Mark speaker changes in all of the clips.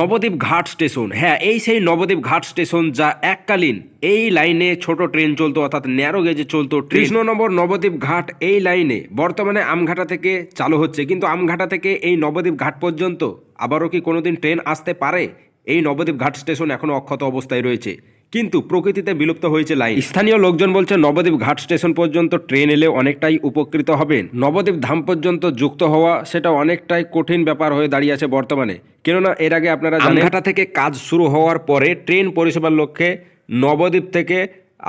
Speaker 1: নবদ্বীপ ঘাট স্টেশন। হ্যাঁ এই সেই নবদ্বীপ ঘাট স্টেশন যা এককালীন এই লাইনে ছোট ট্রেন চলতো, অর্থাৎ ন্যারো গেজে চলতো কৃষ্ণনগর নবদ্বীপ ঘাট এই লাইনে বর্তমানে আমঘাটা থেকে চালু হচ্ছে। কিন্তু আমঘাটা থেকে এই নবদ্বীপ ঘাট পর্যন্ত আবারও কি কোনোদিন ট্রেন আসতে পারে? এই নবদ্বীপ ঘাট স্টেশন এখনও অক্ষত অবস্থায় রয়েছে। কিন্তু প্রকৃতিতে বিলুপ্ত হয়েছে লাইন। স্থানীয় লোকজন বলছে নবদ্বীপ ঘাট স্টেশন পর্যন্ত ট্রেন এলে অনেকটাই উপকৃত হবেন নবদ্বীপ ধাম পর্যন্ত যুক্ত হওয়া সেটা অনেকটাই কঠিন ব্যাপার হয়ে দাঁড়িয়ে আছে বর্তমানে। কেননা এর আগে আপনারা আমঘাটা থেকে কাজ শুরু হওয়ার পরে ট্রেন পরিষেবার লক্ষ্যে নবদ্বীপ থেকে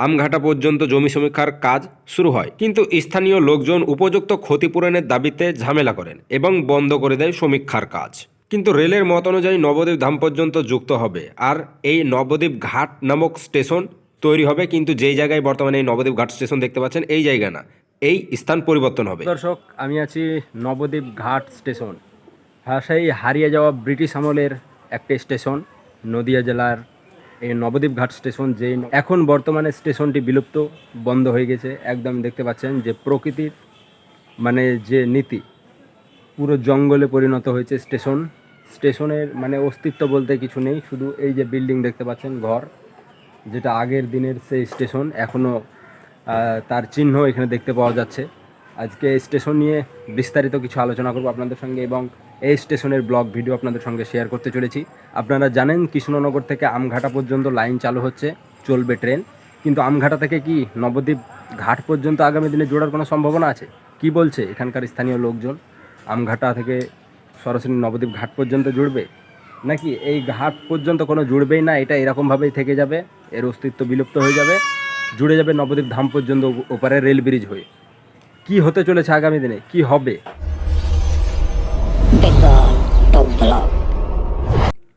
Speaker 1: আমঘাটা পর্যন্ত জমি সমীক্ষার কাজ শুরু হয়। কিন্তু স্থানীয় লোকজন উপযুক্ত ক্ষতিপূরণের দাবিতে ঝামেলা করেন এবং বন্ধ করে দেয় সমীক্ষার কাজ। কিন্তু রেলের মত অনুযায়ী নবদ্বীপ ধাম পর্যন্ত যুক্ত হবে। আর এই নবদ্বীপ ঘাট নামক স্টেশন তৈরি হবে, কিন্তু যেই জায়গায় বর্তমানে এই নবদ্বীপ ঘাট স্টেশন দেখতে পাচ্ছেন, এই জায়গা না। এই স্থান পরিবর্তন হবে।
Speaker 2: দর্শক, আমি আছি নবদ্বীপ ঘাট স্টেশন। সেই হারিয়ে যাওয়া ব্রিটিশ আমলের একটি স্টেশন, নদিয়া জেলার এই নবদ্বীপ ঘাট স্টেশন, যে এখন বর্তমানে স্টেশনটি বিলুপ্ত, বন্ধ হয়ে গেছে। একদম দেখতে পাচ্ছেন যে প্রকৃতির মানে যে নীতি, পুরো জঙ্গলে পরিণত হয়েছে স্টেশন। স্টেশনের মানে অস্তিত্ব বলতে কিছু নেই, শুধু এই যে বিল্ডিং দেখতে পাচ্ছেন, ঘর, যেটা আগের দিনের সেই স্টেশন এখনও তার চিহ্ন এখানে দেখতে পাওয়া যাচ্ছে। আজকে স্টেশন নিয়ে বিস্তারিত কিছু আলোচনা করব আপনাদের সঙ্গে এবং এই স্টেশনের ব্লগ ভিডিও আপনাদের সঙ্গে শেয়ার করতে চলেছি। আপনারা জানেন, কৃষ্ণনগর থেকে আমঘাটা পর্যন্ত লাইন চালু হচ্ছে, চলবে ট্রেন। কিন্তু আমঘাটা থেকে কি নবদ্বীপ ঘাট পর্যন্ত আগামী দিনে জোড়ার কোনো সম্ভাবনা আছে? কি বলছে এখানকার স্থানীয় লোকজন? আমঘাটা থেকে সরাসরি নবদ্বীপ ঘাট পর্যন্ত জুড়বে? নাকি এই ঘাট পর্যন্ত কোনো জুড়বেই না, এটা এরকমভাবেই থেকে যাবে, এর অস্তিত্ব বিলুপ্ত হয়ে যাবে, জুড়ে যাবে নবদ্বীপ ধাম পর্যন্ত ওপারে রেল ব্রিজ হয়ে। কি হতে চলেছে আগামী দিনে? কি হবে.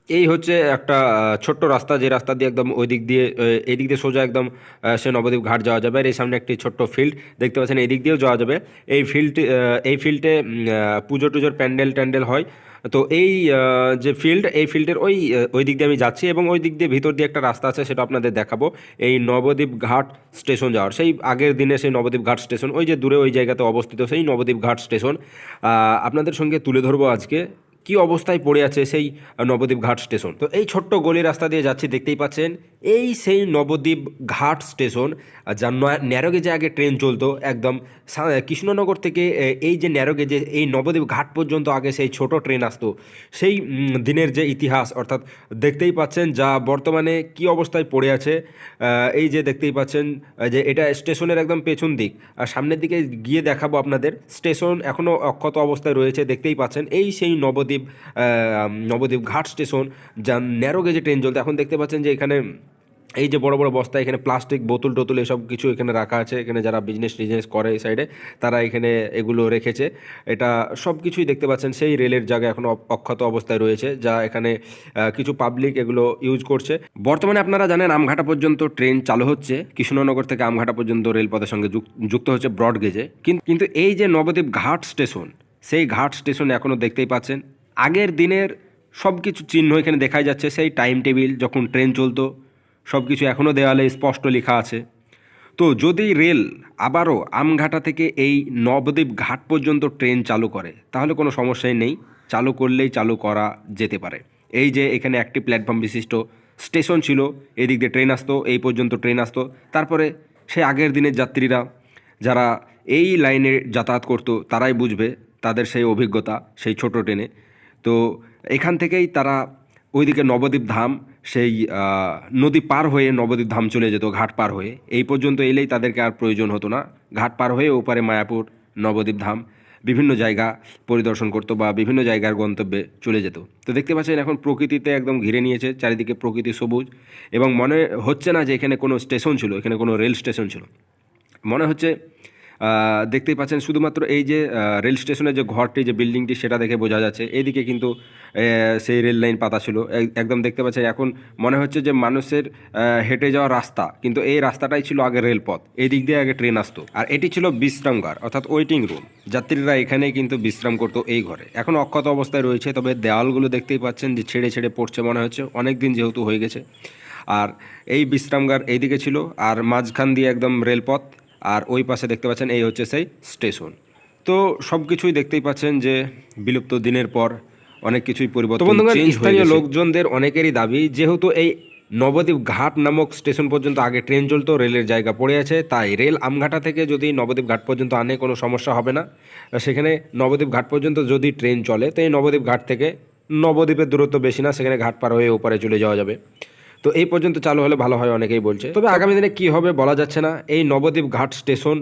Speaker 1: এই হচ্ছে একটা ছোট্ট রাস্তা, যে রাস্তা দিয়ে একদম ওই দিক দিয়ে এই দিক দিয়ে সোজা একদম সে নবদ্বীপ ঘাট যাওয়া যাবে। আর এই সামনে একটি ছোট্ট ফিল্ড দেখতে পাচ্ছেন এই দিক দিয়েও যাওয়া যাবে। এই ফিল্ড এই ফিল্ডে পুজো টুজোর প্যান্ডেল ট্যান্ডেল হয়। তো এই যে ফিল্ড এই ফিল্ডের ওই ওই দিক দিয়ে আমি যাচ্ছি এবং ওই দিক দিয়ে ভিতর দিয়ে একটা রাস্তা আছে, সেটা আপনাদের দেখাবো। এই নবদ্বীপ ঘাট স্টেশন যাওয়ার, সেই আগের দিনে সেই নবদ্বীপ ঘাট স্টেশন, ওই যে দূরে ওই জায়গাতে অবস্থিত সেই নবদ্বীপ ঘাট স্টেশন। আপনাদের সঙ্গে তুলে ধরবো আজকে। কি অবস্থায় পড়ে আছে সেই নবদ্বীপ ঘাট স্টেশন? তো এই ছোট্ট গলি রাস্তা দিয়ে যাচ্ছি, দেখতেই পাচ্ছেন। এই সেই নবদ্বীপ ঘাট স্টেশন যা যার নয়া- ন্যারো গেজে আগে ট্রেন চলতো একদম কৃষ্ণনগর থেকে এই যে ন্যারো গেজে, এই নবদ্বীপ ঘাট পর্যন্ত আগে সেই ছোট ট্রেন আসতো। সেই দিনের যে ইতিহাস, অর্থাৎ দেখতেই পাচ্ছেন যা বর্তমানে কি অবস্থায় পড়ে আছে এই যে দেখতেই পাচ্ছেন যে এটা স্টেশনের একদম পেছন দিক। আর সামনের দিকে গিয়ে দেখাবো আপনাদের, স্টেশন এখনও অক্ষত অবস্থায় রয়েছে, দেখতেই পাচ্ছেন। এই সেই নবদ্বীপ আহ, নবদ্বীপ ঘাট স্টেশন যা ন্যারো গেজে ট্রেন চলতে। এখন দেখতে পাচ্ছেন যে এখানে এই যে বড় বড় বস্তা এখানে প্লাস্টিক বোতল টোতল এসব কিছু এখানে রাখা আছে। এখানে যারা বিজনেস টিজনেস করে এই সাইডে তারা এখানে এগুলো রেখেছে। এটা সব কিছুই দেখতে পাচ্ছেন সেই রেলের জায়গা এখন অক্ষত অবস্থায় রয়েছে যা এখানে কিছু পাবলিক এগুলো ইউজ করছে। বর্তমানে আপনারা জানেন আমঘাটা পর্যন্ত ট্রেন চালু হচ্ছে। কৃষ্ণনগর থেকে আমঘাটা পর্যন্ত রেলপথের সঙ্গে যুক- যুক্ত হচ্ছে ব্রডগেজে কিন্তু এই যে নবদ্বীপ ঘাট স্টেশন সেই ঘাট স্টেশন এখনও দেখতেই পাচ্ছেন। আগের দিনের সব কিছু চিহ্ন এখানে দেখা যাচ্ছে। সেই টাইম টেবিল যখন ট্রেন চলতো সব কিছু এখনও দেওয়ালে স্পষ্ট লেখা আছে। তো যদি রেল আবারও আমঘাটা থেকে এই নবদ্বীপ ঘাট পর্যন্ত ট্রেন চালু করে, তাহলে কোনো সমস্যাই নেই। চালু করলেই চালু করা যেতে পারে। এই যে এখানে একটি প্ল্যাটফর্ম বিশিষ্ট স্টেশন ছিল, এদিক দিয়ে ট্রেন আসতো, এই পর্যন্ত ট্রেন আসতো। তারপরে সেই আগের দিনের যাত্রীরা যারা এই লাইনে যাতায়াত করতো, তারাই বুঝবে তাদের সেই অভিজ্ঞতা, সেই ছোট ট্রেনে তো এখান থেকেই তারা ওইদিকে নবদ্বীপ ধাম, সেই নদী পার হয়ে নবদ্বীপ ধাম চলে যেত, ঘাট পার হয়ে। এই পর্যন্ত এলেই তাদেরকে আর প্রয়োজন হতো না। ঘাট পার হয়ে ওপারে মায়াপুর, নবদ্বীপ ধাম, বিভিন্ন জায়গা পরিদর্শন করতো বা বিভিন্ন জায়গার গন্তব্যে চলে যেত। তো দেখতে পাচ্ছেন এখন প্রকৃতিতে একদম ঘিরে নিয়েছে, চারিদিকে প্রকৃতি সবুজ এবং মনে হচ্ছে না যে এখানে কোনো স্টেশন ছিল, এখানে কোনো রেল স্টেশন ছিল। মনে হচ্ছে দেখতেই পাচ্ছেন শুধুমাত্র এই যে রেল স্টেশনের যে ঘরটি, যে বিল্ডিংটি, সেটা দেখে বোঝা যাচ্ছে। এদিকে কিন্তু সেই রেল লাইন পাতা ছিল। একদম দেখতে পাচ্ছেন, এখন মনে হচ্ছে যে মানুষের হেঁটে যাওয়া রাস্তা। কিন্তু এই রাস্তাটাই ছিল আগে রেলপথ। এই দিক দিয়ে আগে ট্রেন আসতো। আর এটি ছিল বিশ্রামগার অর্থাৎ ওয়েটিং রুম। যাত্রীরা এখানেই কিন্তু বিশ্রাম করতো এই ঘরে। এখন অক্ষত অবস্থায় রয়েছে, তবে দেওয়ালগুলো দেখতেই পাচ্ছেন যে ছেড়ে ছেড়ে পড়ছে মনে হচ্ছে। অনেক দিন যেহেতু হয়ে গেছে। আর এই বিশ্রামগার এইদিকে ছিল, আর মাঝখান দিয়ে একদম রেলপথ। আর ওই পাশে দেখতে পাচ্ছেন এই হচ্ছে সেই স্টেশন। তো সব কিছুই দেখতেই পাচ্ছেন যে বিলুপ্ত দিনের পর অনেক কিছুই পরিবর্তন স্থানীয় লোকজনদের অনেকেরই দাবি যেহেতু এই নবদ্বীপ ঘাট নামক স্টেশন পর্যন্ত আগে ট্রেন চলতো রেলের জায়গা পড়ে আছে তাই রেল আমঘাটা থেকে যদি নবদ্বীপ ঘাট পর্যন্ত আনে কোনো সমস্যা হবে না। সেখানে নবদ্বীপ ঘাট পর্যন্ত যদি ট্রেন চলে তো এই নবদ্বীপ ঘাট থেকে নবদ্বীপের দূরত্ব বেশি না সেখানে ঘাট পার হয়ে ওপারে চলে যাওয়া যাবে। তো এই পর্যন্ত চালু হলে ভালো হয় অনেকেই বলছে। তবে আগামী দিনে কি হবে বলা যাচ্ছে না। এই নবদ্বীপ ঘাট স্টেশন,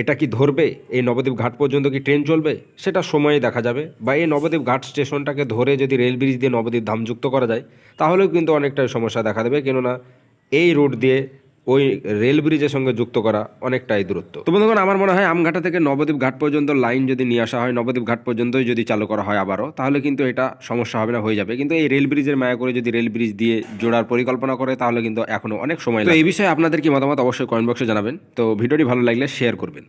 Speaker 1: এটা কি ধরবে? এই নবদ্বীপ ঘাট পর্যন্ত কি ট্রেন চলবে? সেটা সময়ে দেখা যাবে। বা এই নবদ্বীপ ঘাট স্টেশনটাকে ধরে যদি রেল ব্রিজ দিয়ে নবদ্বীপ ধাম যুক্ত করা যায়, তাহলেও কিন্তু অনেকটাই সমস্যা দেখা দেবে। কেননা এই রুট দিয়ে ওই রেল ব্রিজের সঙ্গে যুক্ত করা অনেকটাই দূরত্ব। তো বন্ধুগণ আমার মনে হয় আমঘাটা থেকে নবদ্বীপ ঘাট পর্যন্ত লাইন যদি নিয়ে আসা হয় নবদ্বীপ ঘাট পর্যন্তই যদি চালু করা হয় আবারও তাহলে কিন্তু এটা সমস্যা হবে না হয়ে যাবে। কিন্তু এই রেল ব্রিজের মায়া করে যদি রেল ব্রিজ দিয়ে জোড়ার পরিকল্পনা করে তাহলে কিন্তু এখনও অনেক সময় তো এই বিষয়ে আপনাদের কি মতামত অবশ্যই কমেন্ট বক্সে জানাবেন। তো ভিডিওটি ভালো লাগলে শেয়ার করবেন।